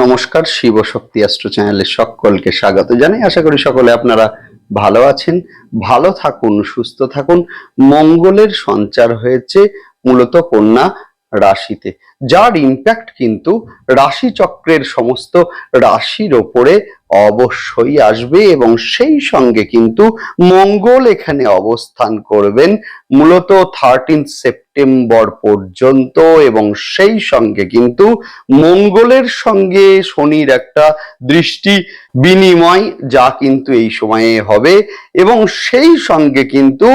নমস্কার, শিব শক্তি অ্যাস্ট্রো চ্যানেলে সকলকে স্বাগত জানাই। আশা করি সকলে আপনারা ভালো আছেন, ভালো থাকুন, সুস্থ থাকুন। মঙ্গলের সঞ্চার হয়েছে মূলত কন্যা রাশিতে, যার ইম্প্যাক্ট কিন্তু রাশি চক্রের সমস্ত রাশির ওপরে অবশ্যই আসবে এবং সেই সঙ্গে কিন্তু মঙ্গল এখানে অবস্থান করবেন মূলত থার্টিন সেপ্টেম্বর পর্যন্ত এবং সেই সঙ্গে কিন্তু মঙ্গলের সঙ্গে শনির একটা দৃষ্টি বিনিময় যা কিন্তু এই সময়ে হবে এবং সেই সঙ্গে কিন্তু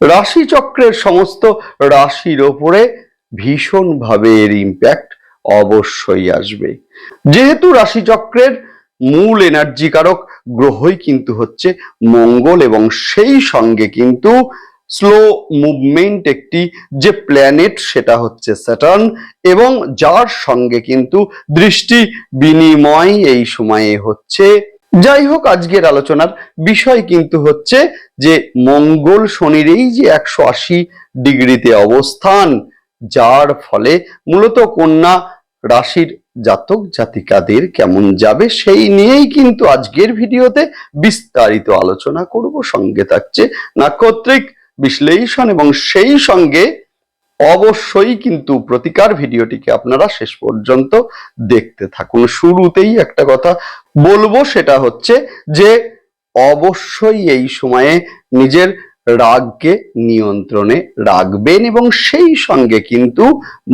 রাশিচক্রের সমস্ত রাশির ওপরে ভীষণভাবে এর ইম্প্যাক্ট অবশ্যই আসবে। যেহেতু রাশিচক্রের মূল এনার্জি কারক গ্রহই কিন্তু হচ্ছে মঙ্গল এবং সেই সঙ্গে কিন্তু স্লো মুভমেন্ট একটি যে প্ল্যানেট সেটা হচ্ছে স্যাটার্ন এবং যার সঙ্গে কিন্তু দৃষ্টি বিনিময় এই সময়ে হচ্ছে। যাই হোক, আজকের আলোচনার বিষয় কিন্তু হচ্ছে যে মঙ্গল শনির এই যে একশো আশি ডিগ্রিতে অবস্থান, যার ফলে মূলত কন্যা রাশির জাতক জাতিকাদের কেমন যাবে সেই নিয়েই কিন্তু আজকের ভিডিওতে বিস্তারিত আলোচনা করব। সঙ্গে থাকছে নাক্ষত্রিক বিশ্লেষণ এবং সেই সঙ্গে অবশ্যই কিন্তু প্রতিকার ভিডিওটিকে আপনারা শেষ পর্যন্ত দেখতে থাকুন। শুরুতেই একটা কথা বলব, সেটা হচ্ছে যে অবশ্যই এই সময়ে নিজের রাগকে নিয়ন্ত্রণে রাখবেন এবং সেই সঙ্গে কিন্তু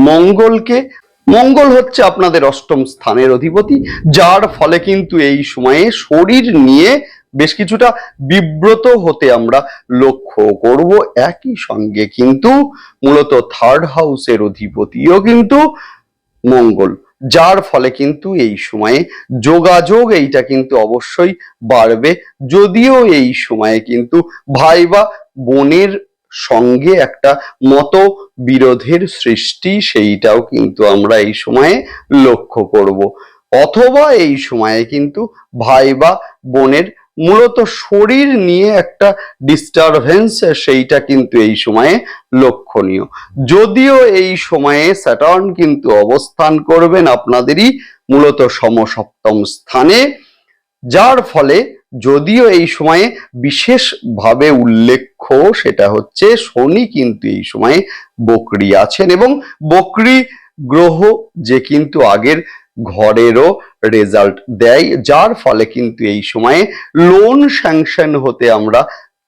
মঙ্গলকে মঙ্গল হচ্ছে আপনাদের অষ্টম স্থানের অধিপতি, যার ফলে কিন্তু এই সময়ে শরীর নিয়ে বেশ কিছুটা বিব্রত হতে আমরা লক্ষ্য করব। একই সঙ্গে কিন্তু মূলত থার্ড হাউসের অধিপতিও কিন্তু মঙ্গল, যার ফলে কিন্তু এই সময়ে যোগাযোগ এইটা কিন্তু অবশ্যই বাড়বে। যদিও এই সময়ে কিন্তু ভাই বা বোনের সঙ্গে একটা মত বিরোধের সৃষ্টি, সেইটাও কিন্তু আমরা এই সময়ে লক্ষ্য করব। অথবা এই সময়ে কিন্তু ভাই বা বোনের মূলত শরীর নিয়ে একটা ডিস্টারবেন্স সেইটা কিন্তু এই সময়ে লক্ষণীয়। যদিও এই সময়ে স্যাটার্ন কিন্তু অবস্থান করবেন আপনাদেরই মূলত সমসপ্তম স্থানে, যার ফলে যদিও এই সময়ে বিশেষভাবে উল্লেখ্য সেটা হচ্ছে শনি কিন্তু এই সময়ে বকরি আছেন এবং বকরি গ্রহ যে কিন্তু আগের ঘরেরও রেজাল্ট দেয়, যার ফলে কিন্তু এই সময়ে লোন স্যাংশন হতে আমরা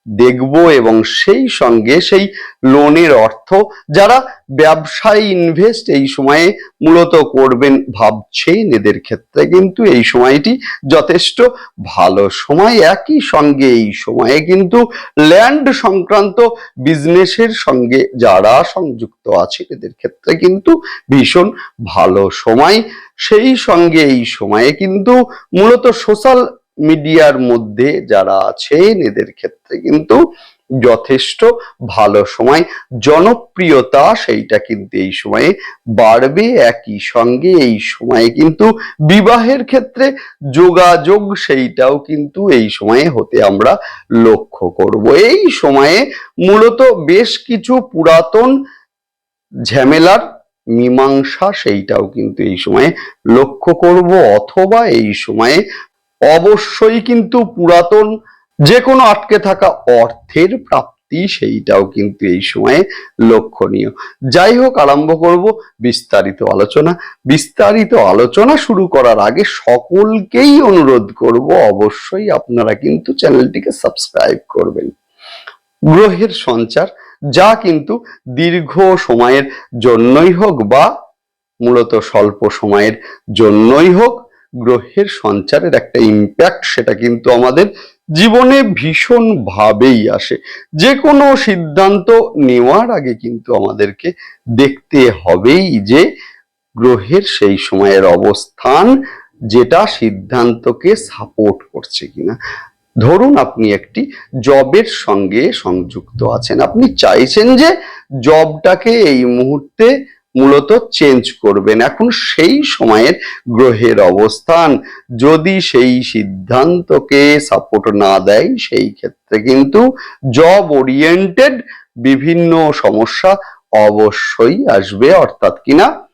দেখব এবং সেই সঙ্গে সেই লোনের অর্থ যারা ব্যবসায় ইনভেস্ট এই সময়ে মূলত করবেন ভাবছেন, এদের ক্ষেত্রে কিন্তু এই সময়টি যথেষ্ট ভালো। সময় একই সঙ্গে, এই সময়ে কিন্তু ল্যান্ড সংক্রান্ত বিজনেসের সঙ্গে যারা সংযুক্ত আছেন, এদের ক্ষেত্রে কিন্তু ভীষণ ভালো সময়। সেই সঙ্গে এই সময়ে কিন্তু মূলত সোশ্যাল মিডিয়ার মধ্যে যারা আছেন, এদের ক্ষেত্রে কিন্তু যথেষ্ট ভালো সময়, জনপ্রিয়তা সেইটা কিন্তু এই সময়ে বাড়বে। একই সঙ্গে এই সময়ে কিন্তু বিবাহের ক্ষেত্রে যোগাযোগ সেইটাও কিন্তু এই সময়ে হতে আমরা লক্ষ্য করব। এই সময়ে মূলত বেশ কিছু পুরাতন ঝামেলার মীমাংসা সেইটাও কিন্তু এই সময়ে লক্ষ্য করব, অথবা এই সময়ে অবশ্যই কিন্তু পুরাতন যে কোনো আটকে থাকা অর্থের প্রাপ্তি সেইটাও কিন্তু এই সময়ে লক্ষণীয়। যাই হোক, আরম্ভ করব বিস্তারিত আলোচনা। বিস্তারিত আলোচনা শুরু করার আগে সকলকেই অনুরোধ করব, অবশ্যই আপনারা কিন্তু চ্যানেলটিকে সাবস্ক্রাইব করবেন। গ্রহের সঞ্চার, যা কিন্তু দীর্ঘ সময়ের জন্যই হোক বা মূলত স্বল্প সময়ের জন্যই হোক গ্রহের সঞ্চারের একটা ইম্প্যাক্ট সেটা কিন্তু আমাদের জীবনে ভীষণ ভাবেই আসে। যে কোনো সিদ্ধান্ত নেওয়ার আগে কিন্তু আমাদেরকে দেখতে হবেই যে গ্রহের সেই সময়ের অবস্থান যেটা সিদ্ধান্তকে সাপোর্ট করছে কিনা। ধরুন আপনি একটি জবের সঙ্গে সংযুক্ত আছেন। আপনি চাইছেন যে জবটাকে এই মুহূর্তে মূলত চেঞ্জ করবেন। এখন সেই সময়ের গ্রহের অবস্থান। যদি সেই সিদ্ধান্তকে সাপোর্ট না দেয়, সেই ক্ষেত্রে কিন্তু জব ওরিয়েন্টেড বিভিন্ন সমস্যা অবশ্যই আসবে। অর্থাৎ কিনা?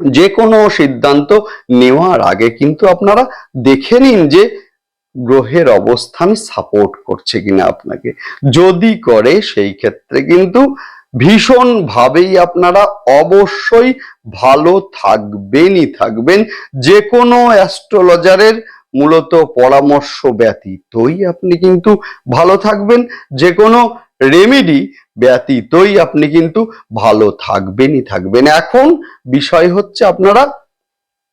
যে কোনো সিদ্ধান্ত নেওয়ার আগে কিন্তু আপনারা দেখে নিন যে গ্রহের অবস্থান সাপোর্ট করছে কিনা আপনাকে। যদি করে, সেই ক্ষেত্রে কিন্তু ভীষণ ভাবেই আপনারা অবশ্যই ভালো থাকবেনই থাকবেন। যে কোনো অ্যাস্ট্রোলজারের মূলত পরামর্শ ব্যতীতই আপনি কিন্তু ভালো থাকবেন। যে কোনো রেমেডি ব্যতীতই আপনি কিন্তু ভালো থাকবেনই থাকবেন। এখন বিষয় হচ্ছে আপনারা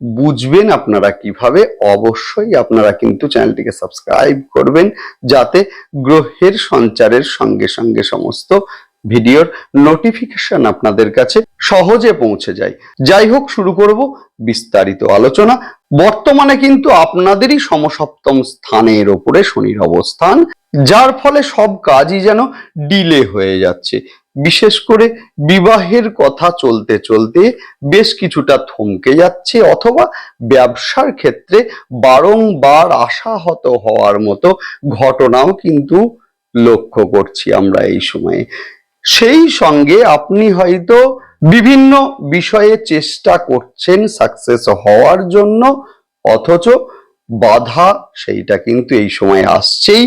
বুঝবেন আপনারা কীভাবে। অবশ্যই আপনারা কিন্তু চ্যানেলটিকে সাবস্ক্রাইব করবেন যাতে গ্রহের সঞ্চারের সঙ্গে সঙ্গে সমস্ত ভিডিওর নোটিফিকেশন আপনাদের কাছে সহজে পৌঁছে যায়। যাই হোক, শুরু করব বিস্তারিত আলোচনা। বর্তমানে কিন্তু আপনাদেরই সমসপ্তম স্থানের ওপরে শনির অবস্থান, যার ফলে সব কাজই যেন ডিলে হয়ে যাচ্ছে। বিশেষ করে বিবাহের কথা চলতে চলতে বেশ কিছুটা থমকে যাচ্ছে, অথবা ব্যবসার ক্ষেত্রে বারংবার আশাহত হওয়ার মতো ঘটনাও কিন্তু লক্ষ্য করছি আমরা এই সময়ে। সেই সঙ্গে আপনি হয়তো বিভিন্ন বিষয়ে চেষ্টা করছেন সাকসেস হওয়ার জন্য, অথচ বাধা সেইটা কিন্তু এই সময় আসছেই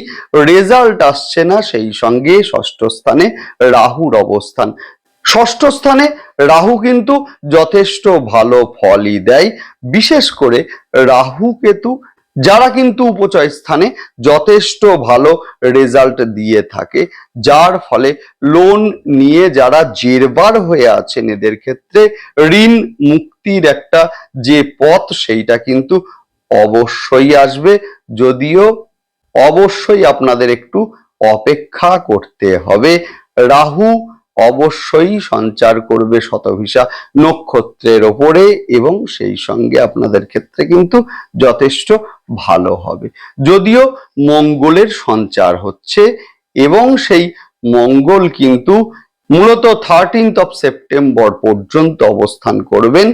রেজাল্ট আসছে না, সেই সঙ্গে ষষ্ঠ স্থানে রাহুর অবস্থান। ষষ্ঠ স্থানে রাহু কিন্তু যথেষ্ট ভালো ফলই দেয়, বিশেষ করে রাহু কেতু যারা কিন্তু উপচয় স্থানে যথেষ্ট ভালো রেজাল্ট দিয়ে থাকে, যার ফলে লোন নিয়ে যারা জেরবার হয়ে আছেন, এদের ক্ষেত্রে ঋণ মুক্তির একটা যে পথ, সেইটা কিন্তু অবশ্যই আসবে। যদিও অবশ্যই আপনাদের একটু অপেক্ষা করতে হবে। রাহু অবশ্যই সঞ্চার করবে শতভিসা নক্ষত্রের ওপরে এবং সেই সঙ্গে আপনাদের ক্ষেত্রে কিন্তু যথেষ্ট ভালো হবে। যদিও মঙ্গলের সঞ্চার হচ্ছে এবং সেই মঙ্গল কিন্তু মূলত থার্টিন্থ অফ সেপ্টেম্বর পর্যন্ত অবস্থান করবেন,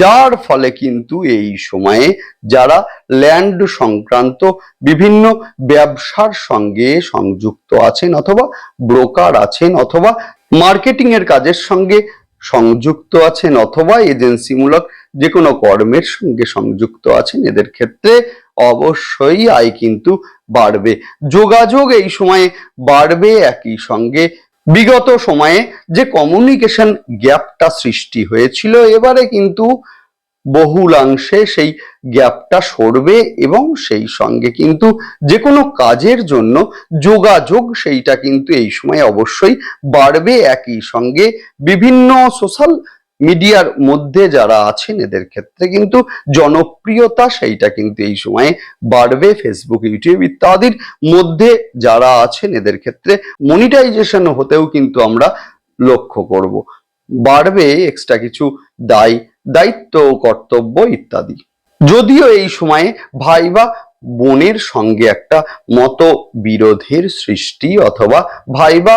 যার ফলে কিন্তু এই সময়ে যারা ল্যান্ড সংক্রান্ত বিভিন্ন ব্যবসার সঙ্গে সংযুক্ত আছেন অথবা ব্রোকার আছেন অথবা মার্কেটিং এর কাজের সঙ্গে সংযুক্ত আছেন অথবা এজেন্সিমূলক যে কোনো কর্মের সঙ্গে সংযুক্ত আছেন, এদের ক্ষেত্রে অবশ্যই আয় কিন্তু বাড়বে। যোগাযোগ এই সময়ে বাড়বে, একই সঙ্গে বিগত সময়ে যে কমিউনিকেশন গ্যাপটা সৃষ্টি হয়েছিল, এবারে কিন্তু বহুলাংশে সেই গ্যাপটা সরবে এবং সেই সঙ্গে কিন্তু যে কোনো কাজের জন্য যোগাযোগ সেইটা কিন্তু এই সময় অবশ্যই বাড়বে। একই সঙ্গে বিভিন্ন সোশ্যাল মিডিয়ার মধ্যে যারা আছেন, এদের ক্ষেত্রে কিন্তু জনপ্রিয়তা সেইটা কিন্তু এই সময়ে বাড়বে। ফেসবুক ইউটিউব ইত্যাদির মধ্যে যারা আছেন, এদের ক্ষেত্রে মনিটাইজেশন হতেও কিন্তু আমরা লক্ষ্য করব। বাড়বে এক্সট্রা কিছু দায় দায়িত্ব কর্তব্য ইত্যাদি। যদিও এই সময়ে ভাই বা বোনের সঙ্গে একটা মত বিরোধের সৃষ্টি অথবা ভাই বা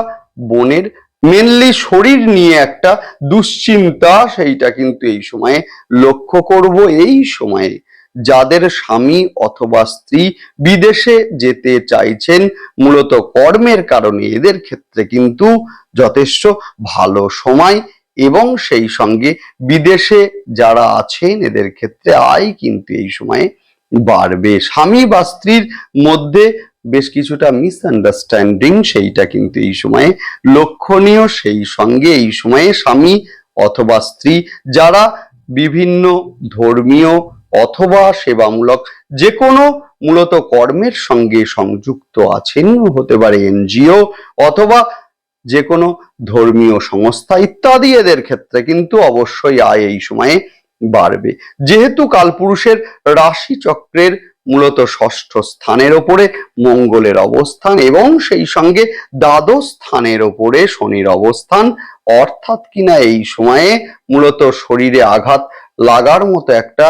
বোনের মেনলি শরীর নিয়ে একটা দুশ্চিন্তা, সেইটা কিন্তু এই সময়ে লক্ষ্য করব। এই সময়ে যাদের স্বামী অথবা স্ত্রী বিদেশে যেতে চাইছেন, মূলত কর্মের কারণে এদের ক্ষেত্রে কিন্তু যথেষ্ট ভালো সময় এবং সেই সঙ্গে বিদেশে যারা আছেন, এদের ক্ষেত্রে আয় কিন্তু এই সময়ে বাড়বে। স্বামী বা স্ত্রীর মধ্যে বেশ কিছুটা মিসআন্ডারস্ট্যান্ডিং সেইটা কিন্তু এই সময়ে লক্ষণীয়। সেই সঙ্গে এই সময়ে স্বামী অথবা স্ত্রী যারা বিভিন্ন ধর্মীয় অথবা সেবামূলক যে কোনো মূলত কর্মের সঙ্গে সংযুক্ত আছেন, হতে পারে এনজিও অথবা যে কোনো ধর্মীয় সংস্থা ইত্যাদি এদের ক্ষেত্রে কিন্তু অবশ্যই আয় এই সময়ে বাড়বে। যেহেতু কালপুরুষের রাশি চক্রের মূলত ষষ্ঠ স্থানের ওপরে মঙ্গলের অবস্থান এবং সেই সঙ্গে দ্বাদশ স্থানের ওপরে শনির অবস্থান, অর্থাৎ কিনা এই সময়ে মূলত শরীরে আঘাত লাগার মতো একটা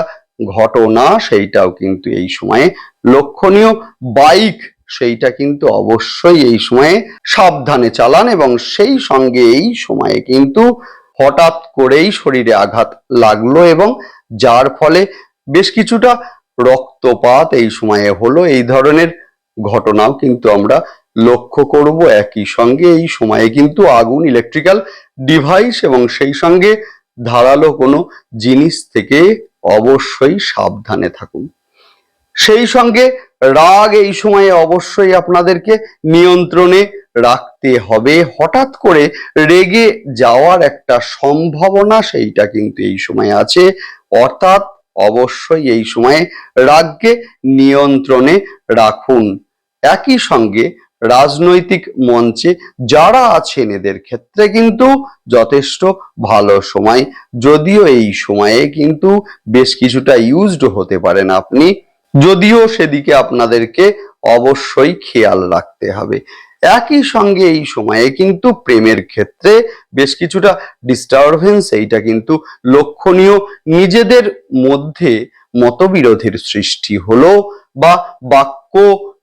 ঘটনা, সেইটাও কিন্তু এই সময়ে লক্ষণীয়। বাইক সেইটা কিন্তু অবশ্যই এই সময়ে সাবধানে চালান এবং সেই সঙ্গে এই সময়ে কিন্তু হঠাৎ করেই শরীরে আঘাত লাগল এবং যার ফলে বেশ কিছুটা রক্তপাত এই সময়ে হলো। এই ধরনের ঘটনাও কিন্তু আমরা লক্ষ্য করব। একই সঙ্গে এই সময়ে কিন্তু আগুন ইলেকট্রিক্যাল ডিভাইস এবং সেই সঙ্গে ধারালো কোনো জিনিস থেকে অবশ্যই সাবধানে থাকুন। সেই সঙ্গে রাগ এই সময়ে অবশ্যই আপনাদেরকে নিয়ন্ত্রণে রাখতে হবে। হঠাৎ করে রেগে যাওয়ার একটা সম্ভাবনা সেইটা কিন্তু এই সময় আছে। অর্থাৎ অবশ্যই এই সময়ে রাগকে নিয়ন্ত্রণে রাখুন। একই সঙ্গে রাজনৈতিক মঞ্চে যারা আছেন এদের ক্ষেত্রে কিন্তু যথেষ্ট ভালো সময়। যদিও এই সময়ে কিন্তু বেশ কিছুটা ইউজড হতে পারেন আপনি। যদিও সেদিকে আপনাদেরকে অবশ্যই খেয়াল রাখতে হবে। একই সঙ্গে এই সময়ে কিন্তু প্রেমের ক্ষেত্রে বেশ কিছুটা ডিস্টারবেন্স এইটা কিন্তু লক্ষণীয়। নিজেদের মধ্যে মতবিরোধের সৃষ্টি হলো বা বাক্য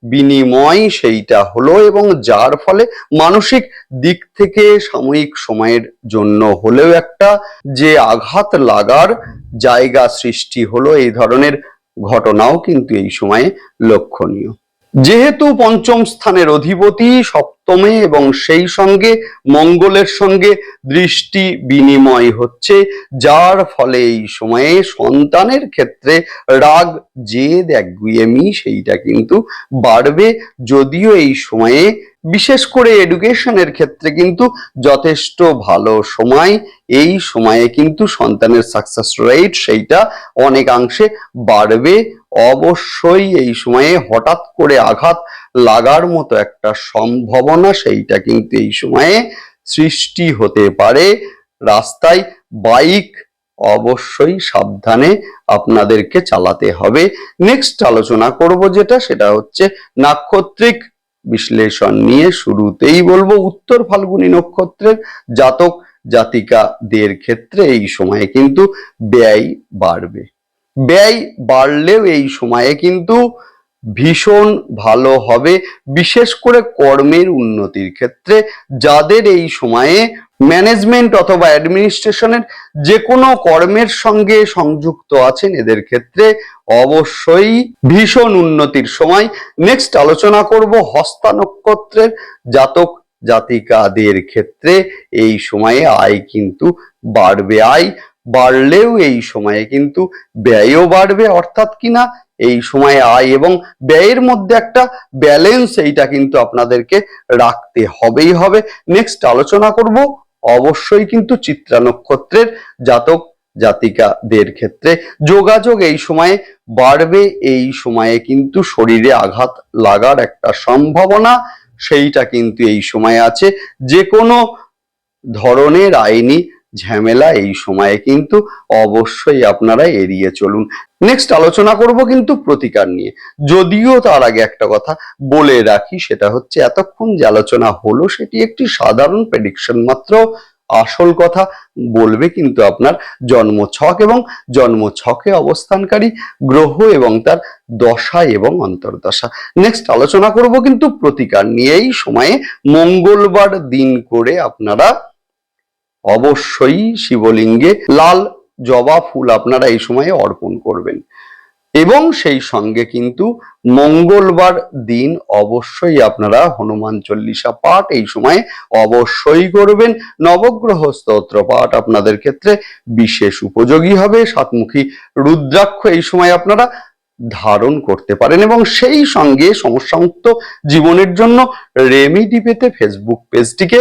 বিনিময় সেইটা হলো এবং যার ফলে মানসিক দিক থেকে সাময়িক সময়ের জন্য হলেও একটা যে আঘাত লাগার জায়গা সৃষ্টি হলো, এই ধরনের ঘটনাও কিন্তু এই সময়ে লক্ষণীয়। যেহেতু পঞ্চম স্থানের অধিপতি সপ্তমে এবং সেই সঙ্গে মঙ্গলের সঙ্গে দৃষ্টি বিনিময় হচ্ছে, যার ফলে এই সময়ে সন্তানের ক্ষেত্রে রাগ, জেদ, একগুয়েমি সেইটা কিন্তু বাড়বে। যদিও এই সময়ে বিশেষ করে এডুকেশনের ক্ষেত্রে কিন্তু যথেষ্ট ভালো সময়। এই সময়ে কিন্তু সন্তানের সাকসেস রেট সেইটা অনেকাংশে বাড়বে। অবশ্যই এই সময়ে হঠাৎ করে আঘাত লাগার মতো একটা সম্ভাবনা সেইটা কিন্তু এই সময়ে সৃষ্টি হতে পারে। রাস্তায় বাইক অবশ্যই সাবধানে আপনাদেরকে চালাতে হবে। নেক্সট আলোচনা করব যেটা, সেটা হচ্ছে নাক্ষত্রিক বিশ্লেষণ নিয়ে শুরুতেই বলব। উত্তর ফাল্গুনী নক্ষত্রের জাতক জাতিকাদের ক্ষেত্রে এই সময়ে কিন্তু ব্যয় বাড়বে। ব্যয় বাড়লেও এই সময়ে কিন্তু ভীষণ ভালো হবে, বিশেষ করে কর্মের উন্নতির ক্ষেত্রে। যাদের এই সময়ে ম্যানেজমেন্ট অথবা অ্যাডমিনিস্ট্রেশনের যে কোনো কর্মের সঙ্গে সংযুক্ত আছেন, এদের ক্ষেত্রে অবশ্যই ভীষণ উন্নতির সময়। নেক্সট আলোচনা করব হস্তা নক্ষত্রের জাতক জাতিকাদের ক্ষেত্রে। এই সময়ে আয় কিন্তু বাড়বে। আয় বাড়লেও এই সময়ে কিন্তু ব্যয়ও বাড়বে, অর্থাৎ কিনা এই সময়ে আয় এবং ব্যয়ের মধ্যে একটা ব্যালেন্স এইটা কিন্তু আপনাদেরকে রাখতে হবেই হবে। নেক্সট আলোচনা করব অবশ্যই কিন্তু চিত্রা নক্ষত্রের জাতক জাতিকাদের ক্ষেত্রে। যোগাযোগ এই সময়ে বাড়বে, এই সময়ে কিন্তু শরীরে আঘাত লাগার একটা সম্ভাবনা সেইটা কিন্তু এই সময়ে আছে। যে কোনো ধরনের আইনি ঝামেলা এই সময়ে কিন্তু অবশ্যই আপনারা এড়িয়ে চলুন। নেক্সট আলোচনা করব কিন্তু প্রতিকার নিয়ে। যদিও তার আগে একটা কথা বলে রাখি, সেটা হচ্ছে এতক্ষণ যে আলোচনা হলো, সেটি একটি সাধারণ প্রেডিকশন মাত্র। আসল কথা বলবে কিন্তু আপনার জন্ম ছক এবং জন্ম ছকে অবস্থানকারী গ্রহ এবং তার দশা এবং অন্তর্দশা। নেক্সট আলোচনা করব কিন্তু প্রতিকার নিয়ে এই সময়ে মঙ্গলবার দিন করে আপনারা অবশ্যই শিবলিঙ্গে লাল জবা ফুল আপনারা এই সময়ে অর্পণ করবেন। এবং সেই সঙ্গে কিন্তু মঙ্গলবার দিন অবশ্যই আপনারা হনুমান চল্লিশা পাঠ এই সময়ে অবশ্যই করবেন। নবগ্রহ স্তোত্র পাঠ আপনাদের ক্ষেত্রে বিশেষ উপযোগী হবে। সাতমুখী রুদ্রাক্ষ এই সময় আপনারা ধারণ করতে পারেন এবং সেই সঙ্গে সমস্যামুক্ত জীবনের জন্য রেমিডি পেতে ফেসবুক পেজটিকে